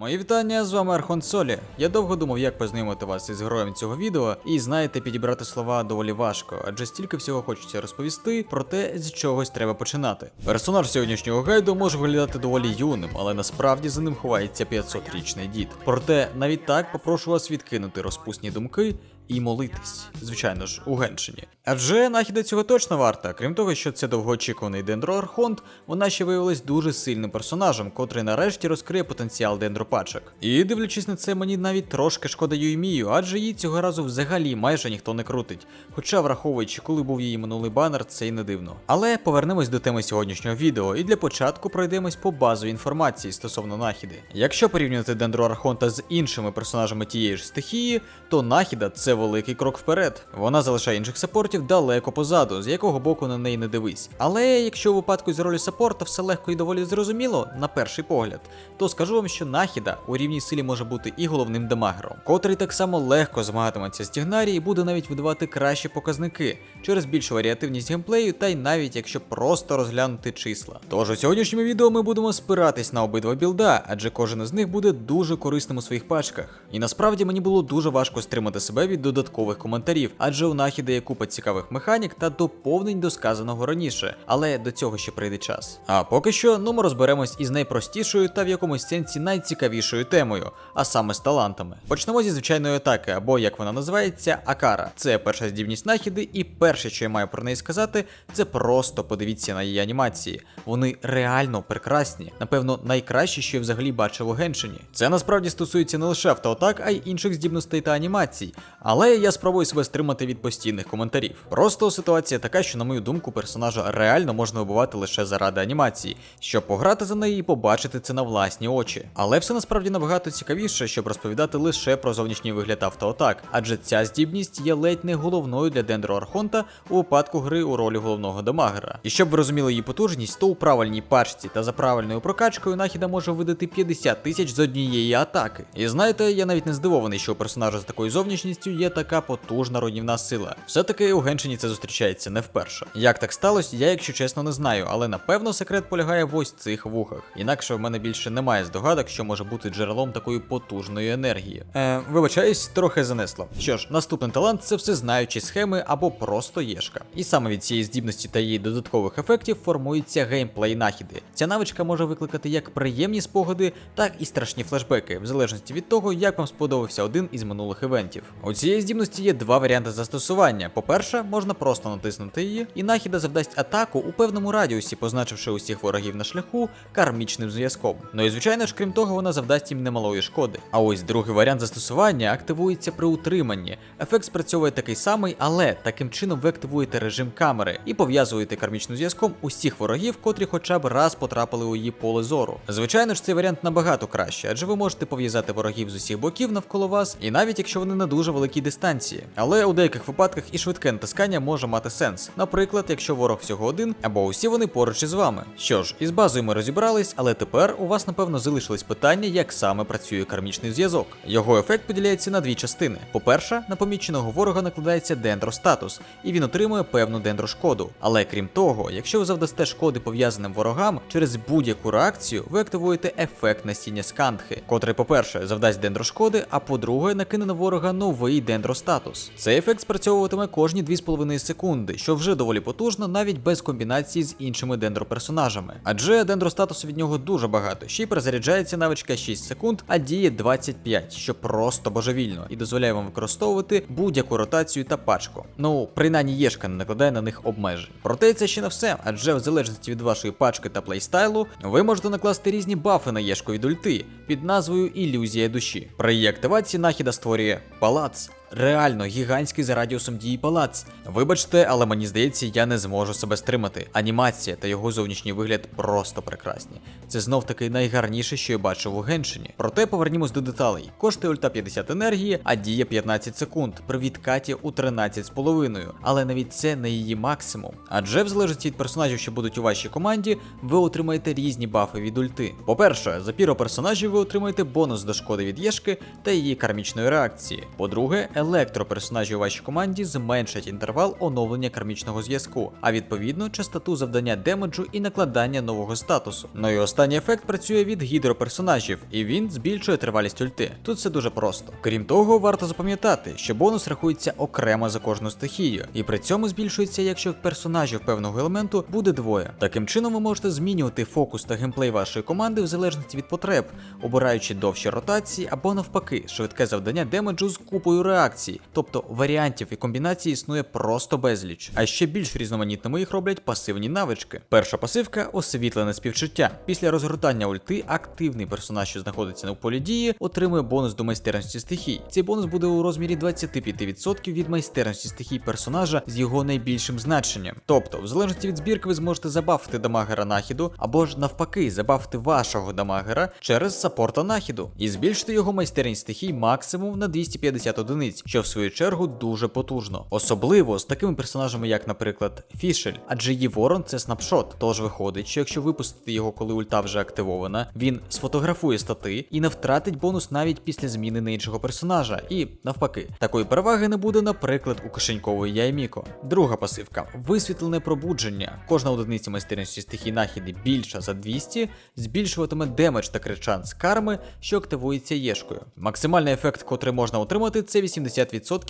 Мої вітання з вами Архон Солі. Я довго думав, як познайомити вас із героєм цього відео, і знаєте, підібрати слова доволі важко, адже стільки всього хочеться розповісти, проте з чогось треба починати. Персонаж сьогоднішнього гайду може виглядати доволі юним, але насправді за ним ховається 500-річний дід. Проте навіть так попрошу вас відкинути розпусні думки і молитись, звичайно ж, у Геншині. Адже нахіда цього точно варта. Крім того, що це довгоочікуваний Дендроархонт, вона ще виявилась дуже сильним персонажем, котрий нарешті розкриє потенціал дендропачок. І дивлячись на це, мені навіть трошки шкода Юймію, адже її цього разу взагалі майже ніхто не крутить. Хоча, враховуючи, коли був її минулий банер, це й не дивно. Але повернемось до теми сьогоднішнього відео, і для початку пройдемось по базовій інформації стосовно Нахіди. Якщо порівнювати Дендроархонта з іншими персонажами тієї ж стихії, то Нахіда це великий крок вперед. Вона залишає інших саппортів далеко позаду, з якого боку на неї не дивись. Але якщо у випадку з ролі саппорта все легко і доволі зрозуміло, на перший погляд, то скажу вам, що Нахіда у рівній силі може бути і головним демагером, котрий так само легко змагатиметься з Тігнарі і буде навіть видавати кращі показники через більшу варіативність геймплею, та й навіть якщо просто розглянути числа. Тож у сьогоднішньому відео ми будемо спиратись на обидва білда, адже кожен із них буде дуже корисним у своїх пачках. І насправді мені було дуже важко стримати себе від додаткових коментарів, адже у Нахіда є купа цікавих механік та доповнень до сказаного раніше, але до цього ще прийде час. А поки що, ну ми розберемось із найпростішою та в якомусь сенсі найцікавішою темою, а саме з талантами. Почнемо зі звичайної атаки, або як вона називається, Акара. Це перша здібність Нахіди, і перше, що я маю про неї сказати, це просто подивіться на її анімації. Вони реально прекрасні, напевно, найкращі, що я взагалі бачив у Геншині. Це насправді стосується не лише автоатак, а й інших здібностей та анімацій. Але я спробую себе стримати від постійних коментарів. Просто ситуація така, що, на мою думку, персонажа реально можна вбивати лише заради анімації, щоб пограти за неї і побачити це на власні очі. Але все насправді набагато цікавіше, щоб розповідати лише про зовнішній вигляд автоатак, адже ця здібність є ледь не головною для Дендро Архонта у випадку гри у ролі головного дамагера. І щоб ви розуміли її потужність, то у правильній пачці та за правильною прокачкою нахіда може видати 50 тисяч з однієї атаки. І знаєте, я навіть не здивований, що у персонажа з такою зовнішністю є така потужна руйнівна сила. Все-таки у Геншині це зустрічається не вперше. Як так сталося, я, якщо чесно, не знаю, але напевно секрет полягає в ось цих вухах. Інакше в мене більше немає здогадок, що може бути джерелом такої потужної енергії. Е, вибачаюсь, трохи занесло. Що ж, наступний талант це все знаючі схеми або просто єшка. І саме від цієї здібності та її додаткових ефектів формується геймплей нахіди. Ця навичка може викликати як приємні спогади, так і страшні флешбеки, в залежності від того, як вам сподобався один із минулих івентів. У цієї здібності є два варіанти застосування. По-перше, можна просто натиснути її, і нахіда завдасть атаку у певному радіусі, позначивши усіх ворогів на шляху кармічним зв'язком. Ну і звичайно ж, крім того, вона завдасть їм немалої шкоди. А ось другий варіант застосування активується при утриманні. Ефект спрацьовує такий самий, але таким чином ви активуєте режим камери і пов'язуєте кармічним зв'язком усіх ворогів, котрі хоча б раз потрапили у її поле зору. Звичайно ж, цей варіант набагато краще, адже ви можете пов'язати ворогів з усіх боків навколо вас, і навіть якщо вони на дуже великій дистанції. Але у деяких випадках і швидке натискання може мати сенс. Наприклад, якщо ворог всього один, або усі вони поруч із вами. Що ж, із базою ми розібрались, але тепер у вас напевно залишилось питання, як саме працює кармічний зв'язок. Його ефект поділяється на дві частини. По-перше, на поміченого ворога накладається дендростатус, і він отримує певну дендрошкоду. Але крім того, якщо ви завдасте шкоди пов'язаним ворогам, через будь-яку реакцію ви активуєте ефект насіння скандхи, котрий, по-перше, завдасть дендрошкоди, а по-друге, накине на ворога новий дендростатус. Цей ефект спрацьовуватиме кожні 2,5 секунди, що вже доволі потужно, навіть без комбінації з іншими дендроперсонажами. Адже дендростатусу від нього дуже багато. Ще й перезаряджається навичка 6 секунд, а діє 25, що просто божевільно, і дозволяє вам використовувати будь-яку ротацію та пачку. Ну, принаймні Єшка не накладає на них обмежень. Проте це ще не все, адже в залежності від вашої пачки та плейстайлу, ви можете накласти різні бафи на Єшку від ульти під назвою Ілюзія душі. При її активації нахіда створює палац. Реально гігантський за радіусом дії палац. Вибачте, але мені здається, я не зможу себе стримати. Анімація та його зовнішній вигляд просто прекрасні. Це знов таки найгарніше, що я бачив у Геншині. Проте повернімось до деталей. Коштує ульта 50 енергії, а діє 15 секунд при відкаті у 13,5. Але навіть це не її максимум. Адже в залежності від персонажів, що будуть у вашій команді, ви отримаєте різні бафи від ульти. По-перше, за піро персонажів ви отримаєте бонус до шкоди від Єшки та її кармічної реакції. По-друге, електроперсонажі у вашій команді зменшать інтервал оновлення кармічного зв'язку, а відповідно частоту завдання демеджу і накладання нового статусу. Ну і останній ефект працює від гідроперсонажів, і він збільшує тривалість ульти. Тут все дуже просто. Крім того, варто запам'ятати, що бонус рахується окремо за кожну стихію, і при цьому збільшується, якщо персонажів певного елементу буде двоє. Таким чином, ви можете змінювати фокус та геймплей вашої команди в залежності від потреб, обираючи довші ротації або навпаки, швидке завдання демеджу з купою реакцій, тобто варіантів і комбінацій існує просто безліч. А ще більш різноманітними їх роблять пасивні навички. Перша пасивка освітлене співчуття. Після розгортання ульти активний персонаж, що знаходиться на полі дії, отримує бонус до майстерності стихій. Цей бонус буде у розмірі 25% від майстерності стихій персонажа з його найбільшим значенням. Тобто, в залежності від збірки, ви зможете забафити дамагера нахіду, або ж навпаки, забафити вашого дамагера через саппорта нахіду і збільшити його майстерність стихій максимум на 250 одиниць, що в свою чергу дуже потужно. Особливо з такими персонажами, як, наприклад, Фішель, адже її ворон це снапшот. Тож виходить, що якщо випустити його, коли ульта вже активована, він сфотографує стати і не втратить бонус навіть після зміни на іншого персонажа. І навпаки, такої переваги не буде, наприклад, у кишенькової Яйміко. Друга пасивка висвітлене пробудження. Кожна одиниця майстерності стихій нахіди більша за 200, збільшуватиме демедж та кричанс карми, що активується єшкою. Максимальний ефект, котрий можна отримати, це 80%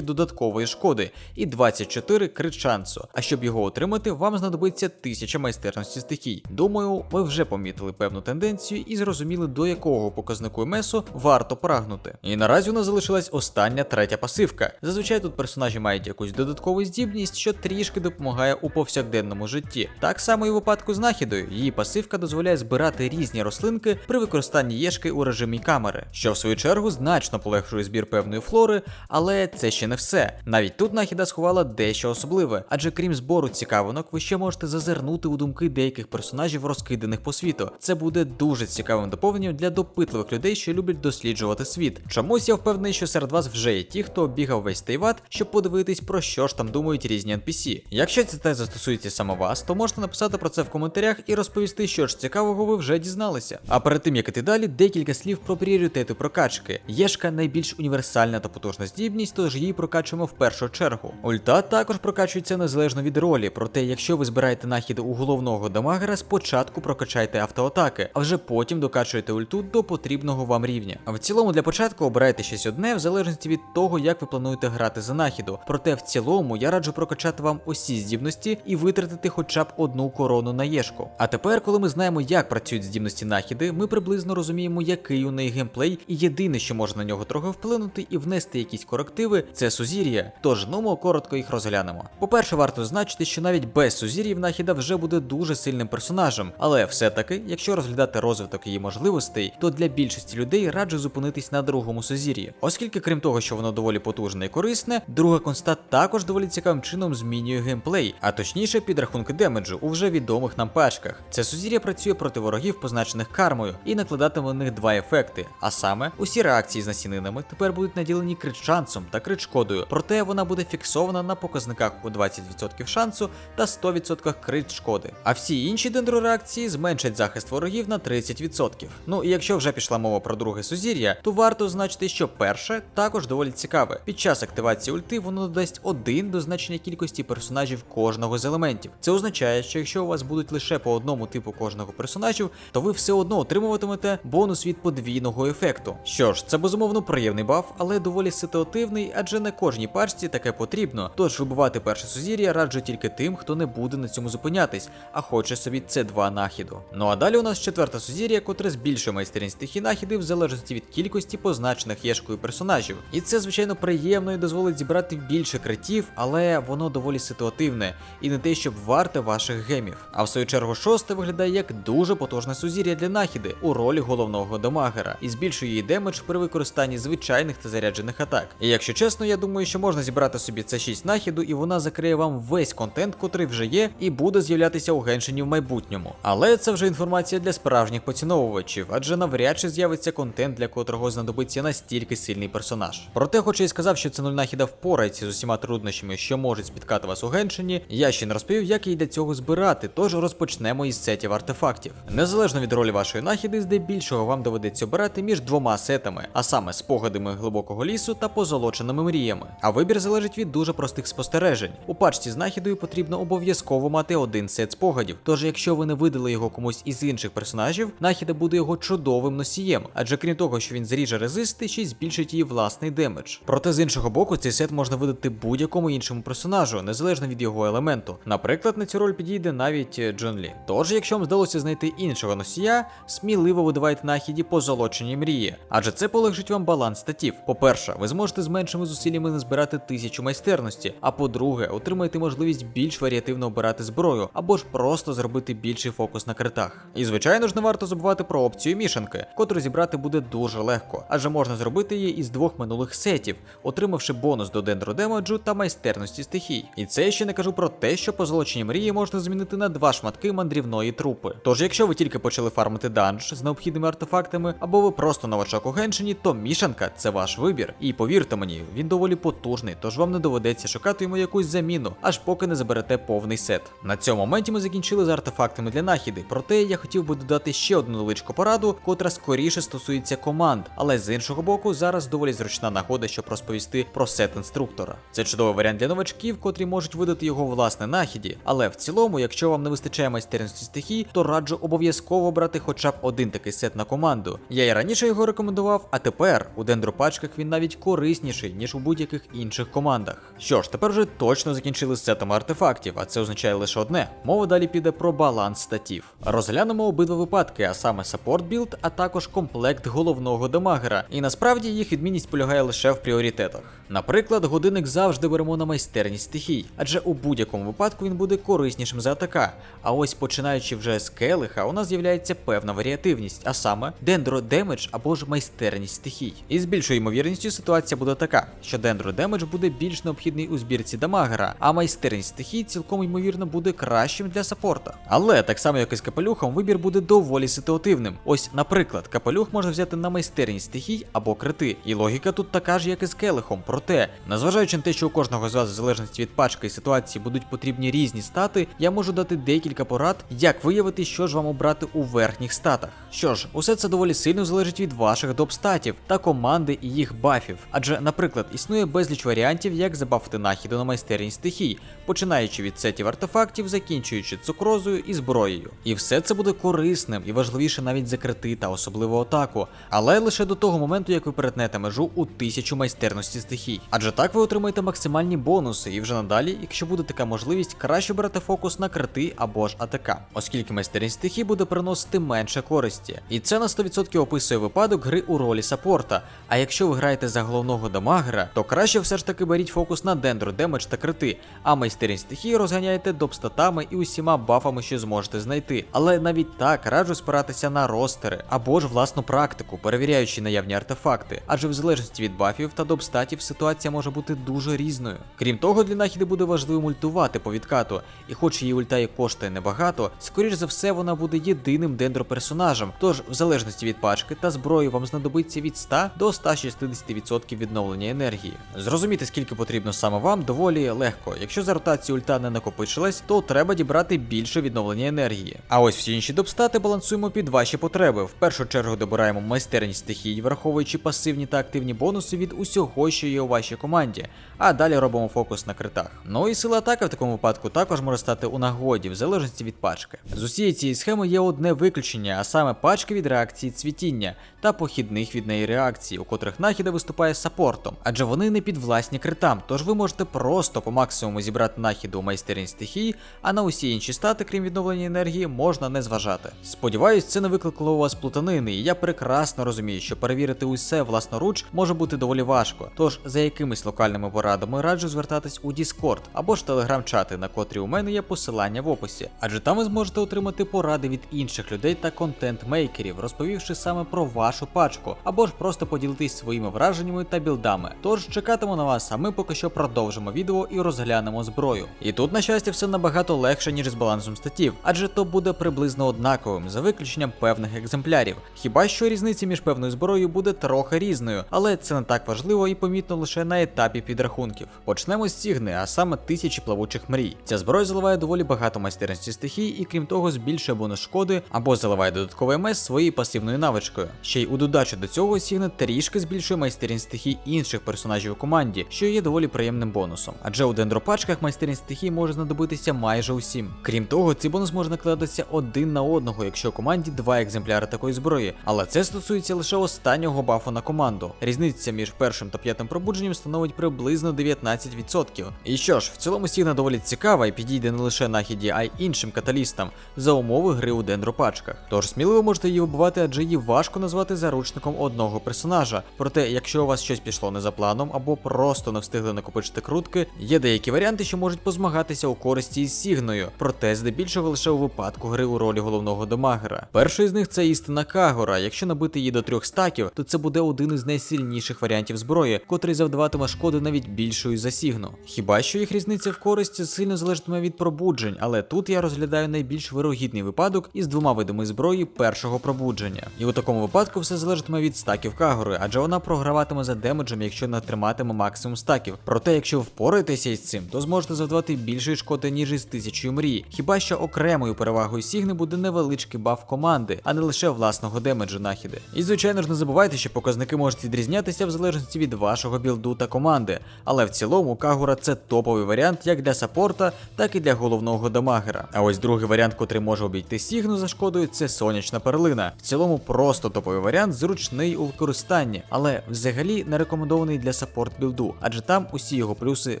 додаткової шкоди і 24 крит шансу. А щоб його отримати, вам знадобиться 1000 майстерності стихій. Думаю, ви вже помітили певну тенденцію і зрозуміли, до якого показнику МСу варто прагнути. І наразі у нас залишилась остання третя пасивка. Зазвичай тут персонажі мають якусь додаткову здібність, що трішки допомагає у повсякденному житті. Так само і в випадку з нахідою. Її пасивка дозволяє збирати різні рослинки при використанні єшки у режимі камери, що в свою чергу значно полегшує збір певної флори, але це ще не все. Навіть тут нахіда сховала дещо особливе, адже крім збору цікавинок, ви ще можете зазирнути у думки деяких персонажів, розкиданих по світу. Це буде дуже цікавим доповненням для допитливих людей, що люблять досліджувати світ. Чомусь я впевнений, що серед вас вже є ті, хто бігав весь Тейват, щоб подивитись про що ж там думають різні NPC. Якщо ця теза стосується саме вас, то можете написати про це в коментарях і розповісти, що ж цікавого ви вже дізналися. А перед тим як іти далі, декілька слів про пріоритети прокачки. Єшка найбільш універсальна та потужна здібність, тож її прокачуємо в першу чергу. Ульта також прокачується незалежно від ролі, проте якщо ви збираєте нахід у головного дамагера, спочатку прокачайте автоатаки, а вже потім докачуєте ульту до потрібного вам рівня. В цілому для початку обирайте щось одне в залежності від того, як ви плануєте грати за нахіду. Проте в цілому я раджу прокачати вам усі здібності і витратити хоча б одну корону на єшку. А тепер, коли ми знаємо, як працюють здібності нахіди, ми приблизно розуміємо, який у неї геймплей, і єдине, що може на нього трохи вплинути і внести якісь корективи, це сузір'я. Тож ну коротко їх розглянемо. По-перше, варто зазначити, що навіть без сузір'їв нахіда вже буде дуже сильним персонажем, але все-таки, якщо розглядати розвиток її можливостей, то для більшості людей раджу зупинитись на другому сузір'ї, оскільки, крім того, що воно доволі потужне і корисне, друга конста також доволі цікавим чином змінює геймплей, а точніше підрахунки демеджу у вже відомих нам пачках. Це сузір'я працює проти ворогів, позначених кармою, і накладатиме на них два ефекти. А саме, усі реакції з насінинами тепер будуть наділені крит шансом та крит шкодою, проте вона буде фіксована на показниках у 20% шансу та 100% крит шкоди. А всі інші дендрореакції зменшать захист ворогів на 30%. Ну і якщо вже пішла мова про друге сузір'я, то варто значити, що перше також доволі цікаве. Під час активації ульти воно додасть один до значення кількості персонажів кожного з елементів. Це означає, що якщо у вас будуть лише по одному типу кожного персонажів, то ви все одно отримуватимете бонус від подвійного ефекту. Що ж, це безумовно приємний баф, але доволі ситуативний, адже не кожній пачці таке потрібно. Тож вибивати перше сузір'я раджу тільки тим, хто не буде на цьому зупинятись, а хоче собі це 2 нахіду. Ну а далі у нас четверта сузір'я, котре збільшує майстерність тих і нахідів в залежності від кількості позначених єшкою персонажів. І це, звичайно, приємно і дозволить зібрати більше критів, але воно доволі ситуативне і не те, щоб варте ваших гемів. А в свою чергу шосте виглядає як дуже потужне сузір'я для нахіди у ролі головного дамагера і збільшує її демедж при використанні звичайних та заряджених атак. І якщо чесно, я думаю, що можна зібрати собі це 6 нахіду, і вона закриє вам весь контент, котрий вже є, і буде з'являтися у геншині в майбутньому. Але це вже інформація для справжніх поціновувачів, адже навряд чи з'явиться контент, для котрого знадобиться настільки сильний персонаж. Проте, хоч я і сказав, що це нуль нахіда впорається з усіма труднощами, що можуть спіткати вас у геншині, я ще не розповів, як її для цього збирати, тож розпочнемо із сетів артефактів. Незалежно від ролі вашої нахіди, здебільшого вам доведеться обирати між двома сетами, а саме спогадами глибокого лісу та позолотою позолоченими мріями. А вибір залежить від дуже простих спостережень. У пачці з нахідою потрібно обов'язково мати один сет спогадів. Тож, якщо ви не видали його комусь із інших персонажів, нахіда буде його чудовим носієм, адже крім того, що він зріже резисти, ще й збільшить її власний демедж. Проте з іншого боку, цей сет можна видати будь-якому іншому персонажу, незалежно від його елементу. Наприклад, на цю роль підійде навіть е, Джон Лі. Тож, якщо вам вдалося знайти іншого носія, сміливо видавайте нахіді позолочені мрії, адже це полегшить вам баланс статів. По-перше, ви зможете з меншими зусиллями назбирати тисячу майстерності. А по-друге, отримаєте можливість більш варіативно обирати зброю, або ж просто зробити більший фокус на критах. І звичайно ж не варто забувати про опцію мішанки, котру зібрати буде дуже легко, адже можна зробити її із двох минулих сетів, отримавши бонус до дендродемеджу та майстерності стихій. І це ще не кажу про те, що позолочені мрії можна змінити на два шматки мандрівної трупи. Тож, якщо ви тільки почали фармити данж з необхідними артефактами, або ви просто новачок у Геншині, то мішанка це ваш вибір. І повірте мені, він доволі потужний, тож вам не доведеться шукати йому якусь заміну, аж поки не заберете повний сет. На цьому моменті ми закінчили з артефактами для нахіди. Проте я хотів би додати ще одну невеличку пораду, котра скоріше стосується команд, але з іншого боку, зараз доволі зручна нагода, щоб розповісти про сет інструктора. Це чудовий варіант для новачків, котрі можуть видати його власне нахіді. Але в цілому, якщо вам не вистачає майстерності стихій, то раджу обов'язково брати хоча б один такий сет на команду. Я і раніше його рекомендував, а тепер у дендропачках він навіть корисніший, ніж у будь-яких інших командах. Що ж, тепер вже точно закінчили з сетами артефактів, а це означає лише одне: мова далі піде про баланс статів. Розглянемо обидва випадки, а саме саппорт білд, а також комплект головного дамагера. І насправді їх відмінність полягає лише в пріоритетах. Наприклад, годинник завжди беремо на майстерність стихій, адже у будь-якому випадку він буде кориснішим за атака. А ось починаючи вже з келиха, у нас з'являється певна варіативність, а саме дендро демедж або ж майстерність стихій. І з більшою ймовірністю ситуація буде така, що дендро демедж буде більш необхідний у збірці дамагера, а майстерність стихій цілком ймовірно буде кращим для саппорта. Але так само як і з капелюхом, вибір буде доволі ситуативним. Ось, наприклад, капелюх можна взяти на майстерність стихій або крити. І логіка тут така ж, як і з келихом. Проте, незважаючи на те, що у кожного з вас, в залежності від пачки і ситуації, будуть потрібні різні стати, я можу дати декілька порад, як виявити, що ж вам обрати у верхніх статах. Що ж, усе це доволі сильно залежить від ваших доп-статів та команди і їх бафів. Адже, наприклад, існує безліч варіантів, як забафити нахіду на майстерність стихій, починаючи від сетів артефактів, закінчуючи цукрозою і зброєю. І все це буде корисним і важливіше навіть за крити та особливо атаку, але лише до того моменту, як ви перетнете межу у тисячу майстерності стихій. Адже так ви отримаєте максимальні бонуси, і вже надалі, якщо буде така можливість, краще брати фокус на крити або ж АТК, оскільки майстерність стихій буде приносити менше користі. І це на 100% описує випадок гри у ролі саппорта. А якщо ви граєте за головного дамагера, то краще все ж таки беріть фокус на дендро демедж та крити, а майстерність стихії розганяєте допстатами і усіма бафами, що зможете знайти. Але навіть так раджу спиратися на ростери або ж власну практику, перевіряючи наявні артефакти, адже в залежності від бафів та допстатів ситуація може бути дуже різною. Крім того, для нахіди буде важливо ультувати по відкату, і хоч її ульта і коштує небагато, скоріш за все вона буде єдиним дендроперсонажем. Тож, в залежності від пачки та зброї вам знадобиться від 100 до 160% відновлення енергії. Зрозуміти, скільки потрібно саме вам, доволі легко. Якщо за ротацію ульта не накопичилась, то треба дібрати більше відновлення енергії. А ось всі інші допстати балансуємо під ваші потреби. В першу чергу добираємо майстерність стихій, враховуючи пасивні та активні бонуси від усього, що є у вашій команді. А далі робимо фокус на критах. Ну і сила атаки в такому випадку також може стати у нагоді, в залежності від пачки. З усієї цієї схеми є одне виключення, а саме пачки від реакції цвітіння та похідних від неї реакцій, у котрих нахіда виступає саппортом, адже вони не підвласні критам, тож ви можете просто по максимуму зібрати нахіду у майстерність стихій, а на усі інші стати, крім відновлення енергії, можна не зважати. Сподіваюсь, це не викликало у вас плутанини, і я прекрасно розумію, що перевірити усе власноруч може бути доволі важко. Тож за якимись локальними порадами раджу звертатись у Discord або ж телеграм-чати, на котрі у мене є посилання в описі, адже там ви зможете отримати поради від інших людей та контент-мейкерів, розповівши саме про вашу пачку, або ж просто поділитись своїми враженнями та білдами. Тож чекатиму на вас, а ми поки що продовжимо відео і розглянемо зброю. І тут, на щастя, все набагато легше, ніж з балансом статів, адже то буде приблизно однаковим, за виключенням певних екземплярів. Хіба що різниця між певною зброєю буде трохи різною, але це не так важливо і помітно лише на етапі підрахунків. Почнемо з Сігни, а саме тисячі плавучих мрій. Ця зброя заливає доволі багато майстерності стихій і крім того збільшує бонус шкоди або заливає додатковий МС своєю пасивною навичкою. Ще й у додачу до цього Сігна трішки збільшує майстерність стихій інших персонажів у команді, що є доволі приємним бонусом. Адже у дендропачках майстерність стихій може знадобитися майже усім. Крім того, цей бонус може накладатися один на одного, якщо у команді два екземпляри такої зброї. Але це стосується лише останнього бафу на команду. Різниця між першим та п'ятим пробудженням становить приблизно 19%. І що ж, в цілому Сігна доволі цікава і підійде не лише нахіді, а й іншим каталістам за умови гри у дендропачках. Тож сміливо можете її вибивати, адже її важко назвати заручником одного персонажа. Проте, якщо у вас щось пішло не за планом або просто не встигли накопичити крутки, є деякі варіанти, що можуть позмагатися у користі із Сігною, проте здебільшого лише у випадку гри у ролі головного домагера. Перший з них це істина Кагора. Якщо набити її до трьох стаків, то це буде один із найсильніших варіантів зброї, котрий завдаватиме шкоди навіть більшою за Сігну. Хіба що їх різниця в користі сильно залежатиме від пробуджень, але тут я розглядаю найбільш вирогідний випадок із двома видами зброї першого пробудження. І у такому випадку все залежатиме від стаків Кагори, адже вона програватиме за демеджем, якщо не триматиме максимум стаків. Проте, якщо впораєтеся із цим, то зможете завдавати більшої шкоди, ніж із тисячою мрій. Хіба що окремою перевагою Сігни буде невеличкий баф команди, а не лише власного демеджу нахіди. І звичайно ж не забувайте, що показники можуть відрізнятися в залежності від вашого білду та команди. Але в цілому Кагура це топовий варіант як для саппорта, так і для головного дамагера. А ось другий варіант, котрий може обійти Сігну за шкодою, це сонячна перлина. В цілому просто топовий варіант, зручний у використанні, але взагалі не рекомендований для саппорт білду, адже там усі його плюси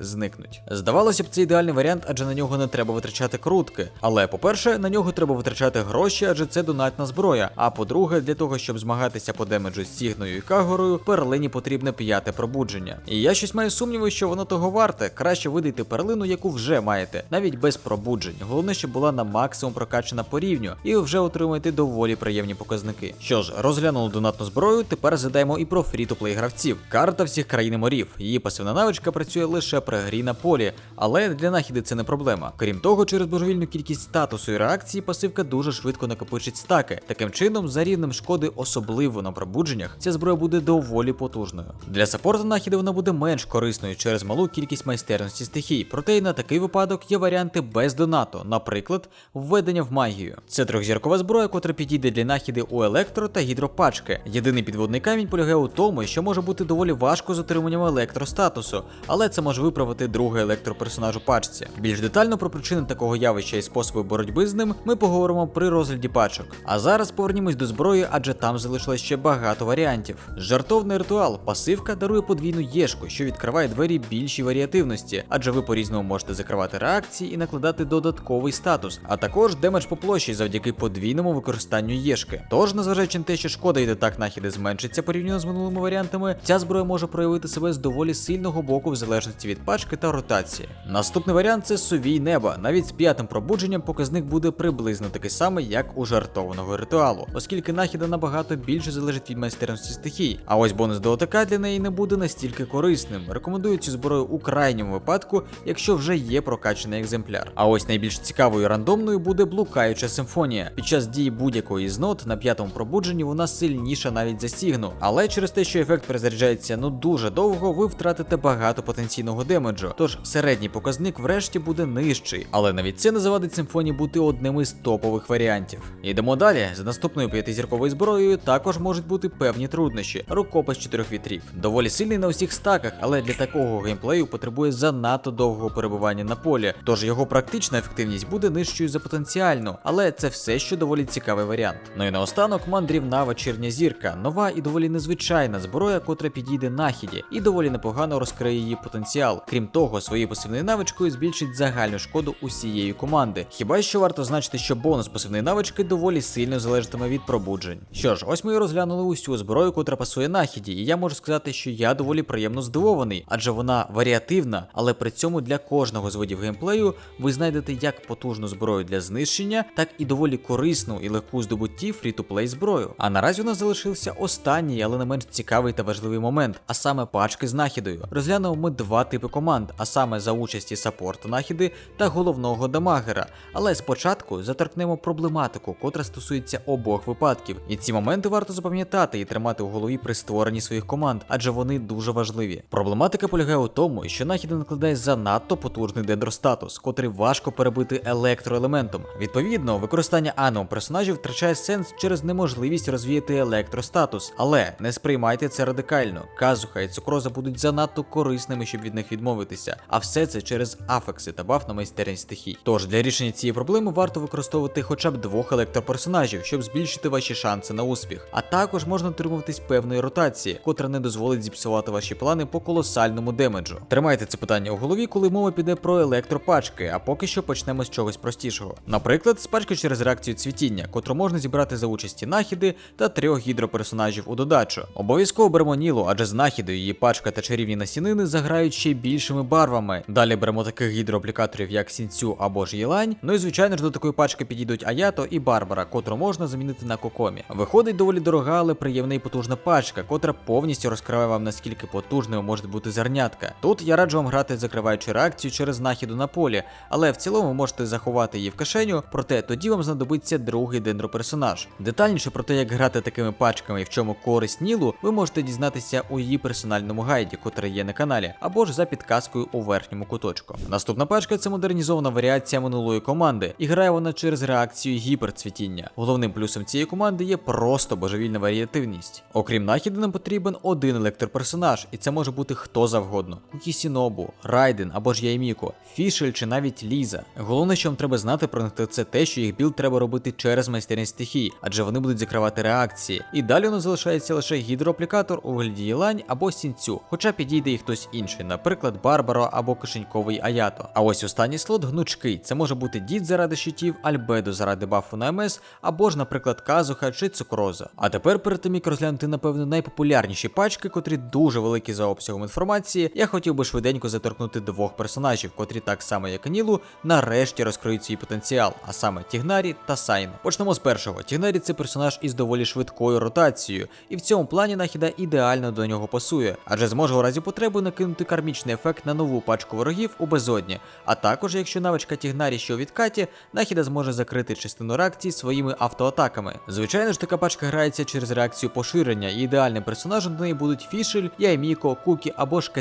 зникнуть. Здавалося б, це ідеальний варіант, адже на нього не треба витрачати крутки. Але по-перше, на нього треба витрачати гроші, адже це донатна зброя. А по-друге, для того, щоб змагатися по демеджу з Сігною і Кагорою, перлині потрібне п'яте пробудження. І я щось маю сумніви, що воно того варте. Краще видайте перлину, яку вже маєте, навіть без пробуджень. Головне, щоб була на максимум прокачана по рівню, і вже отримаєте доволі приємні показники. Що ж, розглянули донатну зброю, тепер згадаємо і про фрі-то-плей гравців. Карта всіх країн і морів. Її пасивна навичка працює лише при грі на полі, але для нахіди це не проблема. Крім того, через божевільну кількість статусу і реакції пасивка дуже швидко накопичить стаки. Таким чином, за рівнем шкоди, особливо на пробудженнях, ця зброя буде доволі потужною. Для саппорта нахіди вона буде менш корисною через малу кількість майстерності стихій. Проте і на такий випадок є варіанти без донату, наприклад, введення в магію. Це трьохзіркова зброя, котра підійде для нахіди у електро та гідропачки. Єдиний підводний камінь полягає у тому, що може бути доволі важко з отриманням електростатусу, але це може виправити другий електроперсонаж у пачці. Більш детально про причини такого явища і способи боротьби з ним ми поговоримо при розгляді пачок. А зараз повернімось до зброї, адже там залишилось ще багато варіантів. Жартовний ритуал, пасивка дарує подвійну єшку, що відкриває двері більшій варіативності, адже ви по-різному можете закривати реакції і накладати додатковий статус, а також демедж по площі завдяки подвійному використанню єшки. Тож, незважаючи на те, що шкода йде так нахіди зменшиться порівняно з минулими варіантами, ця зброя може проявити себе з доволі сильного боку в залежності від пачки та ротації. Наступний варіант це сувій неба. Навіть з п'ятим пробудженням показник буде приблизно такий самий, як у жартованого ритуалу, оскільки нахіда набагато більше залежить від майстерності стихій. А ось бонус до ОТК для неї не буде настільки корисним. Рекомендую цю зброю у крайньому випадку, якщо вже є прокачаний екземпляр. А ось найбільш цікавою рандомною буде блукаюча симфонія. Під час дії будь-якої з нот на п'ятому пробудженні вона сильніша навіть за стігну. Але через те, що ефект перезаряджається ну дуже довго, ви втратите багато потенційного демеджу. Тож середній показник врешті буде нижчий. Але навіть це не завадить симфонії бути одним із топових варіантів. Йдемо далі. За наступною п'ятизірковою зброєю також можуть бути певні труднощі. Рукопис чотирьох вітрів. Доволі сильний на усіх стаках, але для такого геймплею потребує занадто довгого перебування на полі. Тож його практична ефективність буде нижчою за потенціальну, але це все ще доволі цікавий варіант. Ну і наостанок мандрівна вечірня зірка, нова і доволі незвичайна зброя, котра підійде нахіді, і доволі непогано розкриє її потенціал. Крім того, своєю пасивною навичкою збільшить загальну шкоду усієї команди. Хіба що варто значити, що бонус пасивної навички доволі сильно залежатиме від пробуджень. Що ж, ось ми розглянули усю зброю, котра пасує нахіді, і я можу сказати, що я доволі приємно здивований, адже вона варіативна, але при цьому для кожного з видів геймплею ви знайдете як потужну зброю для знищення, так і доволі корисну і легку здобутті фрі-то-плей зброю. А наразі у нас залишився останній, але не менш цікавий та важливий момент, а саме пачки з нахідою. Розглянемо ми два типи команд, а саме за участі саппорта нахіди та головного дамагера. Але спочатку заторкнемо проблематику, котра стосується обох випадків. І ці моменти варто запам'ятати і тримати у голові при створенні своїх команд, адже вони дуже важливі. Проблематика полягає у тому, що нахіда накладає занадто потужний дендростатус, котрий важко перебити електроелементом. Відповідно, використання аном персонажів втрачає сенс через неможливість розвіяти електростатус, але не сприймайте це радикально. Сайно, Казуха і Цукроза будуть занадто корисними, щоб від них відмовитися. А все це через афекси та баф на майстерність стихій. Тож для рішення цієї проблеми варто використовувати хоча б двох електроперсонажів, щоб збільшити ваші шанси на успіх. А також можна дотримуватись певної ротації, котра не дозволить зіпсувати ваші плани по колосальному демеджу. Тримайте це питання у голові, коли мова піде про електропачки, а поки що почнемо з чогось простішого. Наприклад, з пачки через реакцію цвітіння, котру можна зібрати за участі нахіди та трьох гідроперсонажів у додачу. Обов'язково беремо Нілу, адже з нахідою її пачка та чарівні насінини заграють ще більшими барвами. Далі беремо таких гідроаплікаторів, як Сінцю або ж Єлань. Ну і звичайно ж до такої пачки підійдуть Аято і Барбара, котру можна замінити на Кокомі. Виходить доволі дорога, але приємна і потужна пачка, котра повністю розкриває вам наскільки потужними можуть бути зернятка. Тут я раджу вам грати закриваючи реакцію через нахіду на полі, але в цілому можете заховати її в кишеню, проте тоді вам знадобиться другий дендроперсонаж. Детальніше про те, як грати такими пачками і в чому користь Нілу, ви можете дізнатися у її персональному гайді, котрий є на каналі, або ж за підказкою у верхньому куточку. Наступна пачка це модернізована варіація минулої команди, і грає вона через реакцію гіперцвітіння. Головним плюсом цієї команди є просто божевільна варіативність. Окрім нахіду, нам потрібен один електроперсонаж, і це може бути хто завгодно: Кукісінобу, Райден або ж Яйміко, Фішель чи навіть Ліза. Головне, що вам треба знати про них, це те, що їх білд треба робити через майстерність стихій, адже вони будуть закривати реакції. І далі у нас залишається лише гідроаплікатор у вигляді Єлань або Сінцю, хоча підійде і хтось інший, наприклад, Барбаро або кишеньковий Аято. А ось останній слот гнучкий. Це може бути дід заради щитів, Альбедо заради бафу на МС, або ж, наприклад, Казуха чи Цукроза. А тепер перед тим як розглянути, напевно, найпопулярніші пачки, котрі дуже великі за обсягом інформації, я хотів би швиденько заторкнути двох персонажів, котрі так само як Нілу, нарешті розкриють свій потенціал, а саме Тігнарі та Сайно. Почнемо з першого. Тігнарі це персонаж із доволі швидкою ротацією, і в цьому плані Нахіда ідеально до нього пасує, адже зможе у разі потреби накинути кармічний ефект на нову пачку ворогів у безодні. А також, якщо навичка Тігнарі що у відкаті, Нахіда зможе закрити частину реакції своїми автоатаками. Звичайно ж, така пачка грається через реакцію поширення, і ідеальним персонажем до неї будуть Фішель, Яйміко, Кукі або ж.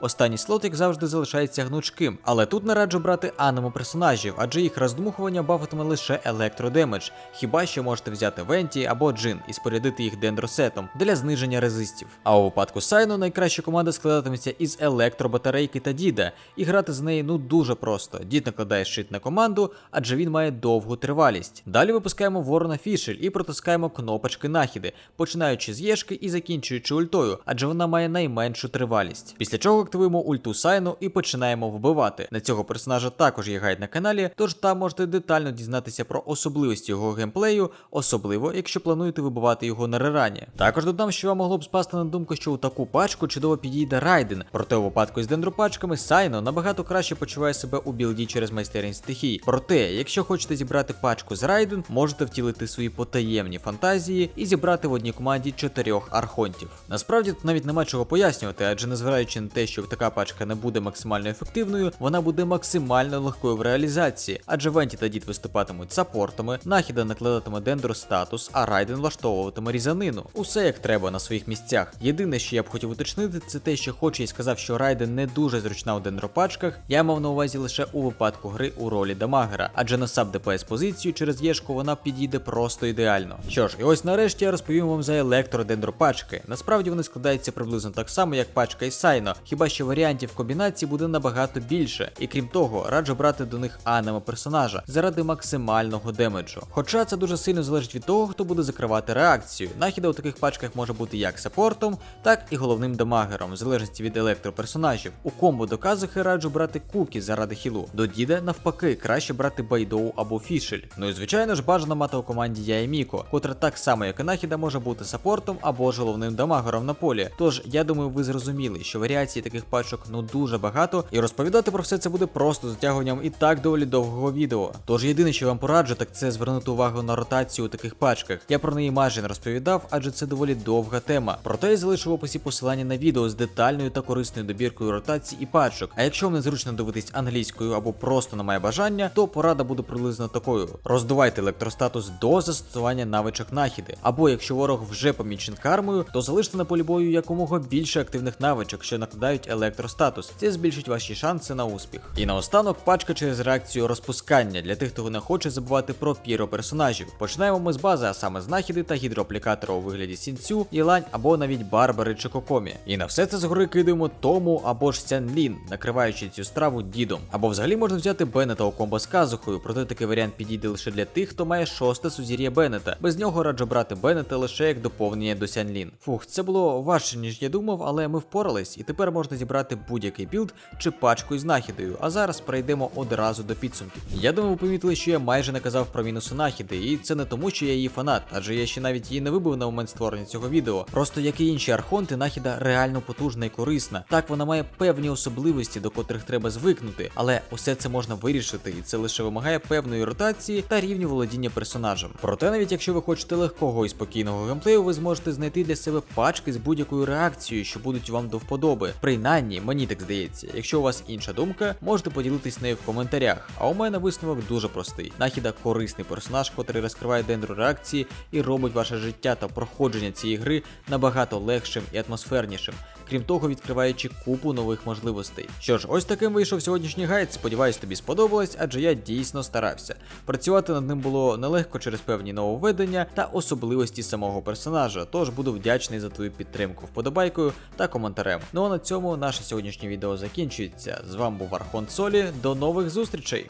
Останній слот, як завжди, залишається гнучким, але тут не раджу брати анімо персонажів, адже їх роздмухування бафатиме лише електродемедж. Хіба що можете взяти Венті або Джин і спорядити їх дендросетом для зниження резистів. А у випадку Сайну найкраща команда складатиметься із електробатарейки та Діда, і грати з неї ну дуже просто. Дід накладає щит на команду, адже він має довгу тривалість. Далі випускаємо Ворона Фішель і протискаємо кнопочки нахіди, починаючи з Єшки і закінчуючи ультою, адже вона має найменшу тривалість. Після чого активуємо ульту Сайну і починаємо вбивати. На цього персонажа також є гайд на каналі, тож там можете детально дізнатися про особливості його геймплею, особливо якщо плануєте вибивати його на рерані. Також додам, що вам могло б спасти на думку, що у таку пачку чудово підійде Райден, проте у випадку з дендропачками Сайно набагато краще почуває себе у білді через майстерність стихій. Проте, якщо хочете зібрати пачку з Райден, можете втілити свої потаємні фантазії і зібрати в одній команді чотирьох архонтів. Насправді тут навіть нема чого пояснювати, адже незважаючи на те, що така пачка не буде максимально ефективною, вона буде максимально легкою в реалізації, адже Венті та Дід виступатимуть саппортами, нахіда накладатиме дендро статус, а Райден влаштовуватиме різанину. Усе як треба на своїх місцях. Єдине, що я б хотів уточнити, це те, що хоч і сказав, що Райден не дуже зручна у дендропачках, я мав на увазі лише у випадку гри у ролі дамагера, адже на саб ДПС позицію через Єшку вона підійде просто ідеально. Що ж, і ось нарешті я розповім вам за електродендропачки. Насправді вони складаються приблизно так само, як пачка із Сайно, хіба що варіантів комбінацій буде набагато більше. І крім того, раджу брати до них анемо персонажа заради максимального демеджу. Хоча це дуже сильно залежить від того, хто буде закривати реакцію. Нахіда у таких пачках може бути як саппортом, так і головним дамагером, в залежності від електроперсонажів. У комбо до Казухи раджу брати кукі заради хілу. До діда, навпаки, краще брати Байдоу або Фішель. Ну і звичайно ж бажано мати у команді Яйміко, котра так само, як і Нахіда, може бути саппортом або ж головним дамагером на полі. Тож я думаю, ви зрозуміли, що варіацій таких пачок ну дуже багато, і розповідати про все це буде просто затягуванням і так доволі довгого відео. Тож єдине, що вам пораджу, так це звернути увагу на ротацію у таких пачках. Я про неї майже не розповідав, адже це доволі довга тема. Проте я залишу в описі посилання на відео з детальною та корисною добіркою ротацій і пачок. А якщо вам незручно дивитись англійською або просто на моє бажання, то порада буде приблизно такою: роздувайте електростатус до застосування навичок нахіди. Або якщо ворог вже помічен кармою, то залиште на полі бою якомога більше активних навичок, що накладають електростатус. Це збільшить ваші шанси на успіх. І наостанок пачка через реакцію розпускання для тих, хто не хоче забувати про піро персонажів. Починаємо ми з бази, а саме з нахіди та гідроаплікатора у вигляді сінцю, єлань або навіть бар. Барбари чи Кокомі. І на все це згори кидаємо Тому або ж Сянлін, накриваючи цю страву дідом. Або взагалі можна взяти Беннета у комбо з казухою, проте такий варіант підійде лише для тих, хто має шосте сузір'я Беннета. Без нього раджу брати Беннета лише як доповнення до Сянлін. Фух, це було важче, ніж я думав, але ми впорались, і тепер можна зібрати будь-який білд чи пачку із нахідою. А зараз перейдемо одразу до підсумків. Я думаю, ви помітили, що я майже не казав про мінуси нахіди, і це не тому, що я її фанат, адже я ще навіть її не вибив на момент створення цього відео. Просто як і інші архонти, нахіда реально потужна і корисна. Так вона має певні особливості, до котрих треба звикнути, але усе це можна вирішити, і це лише вимагає певної ротації та рівню володіння персонажем. Проте, навіть якщо ви хочете легкого і спокійного геймплею, ви зможете знайти для себе пачки з будь-якою реакцією, що будуть вам до вподоби. Принаймні, мені так здається. Якщо у вас інша думка, можете поділитись нею в коментарях. А у мене висновок дуже простий. Нахіда корисний персонаж, котрий розкриває дендру реакції і робить ваше життя та проходження цієї гри набагато легшим і атмосфернішим. Крім того, відкриваючи купу нових можливостей. Що ж, ось таким вийшов сьогоднішній гайд. Сподіваюсь, тобі сподобалось, адже я дійсно старався. Працювати над ним було нелегко через певні нововведення та особливості самого персонажа. Тож буду вдячний за твою підтримку вподобайкою та коментарем. Ну а на цьому наше сьогоднішнє відео закінчується. З вами був Архон Солі. До нових зустрічей!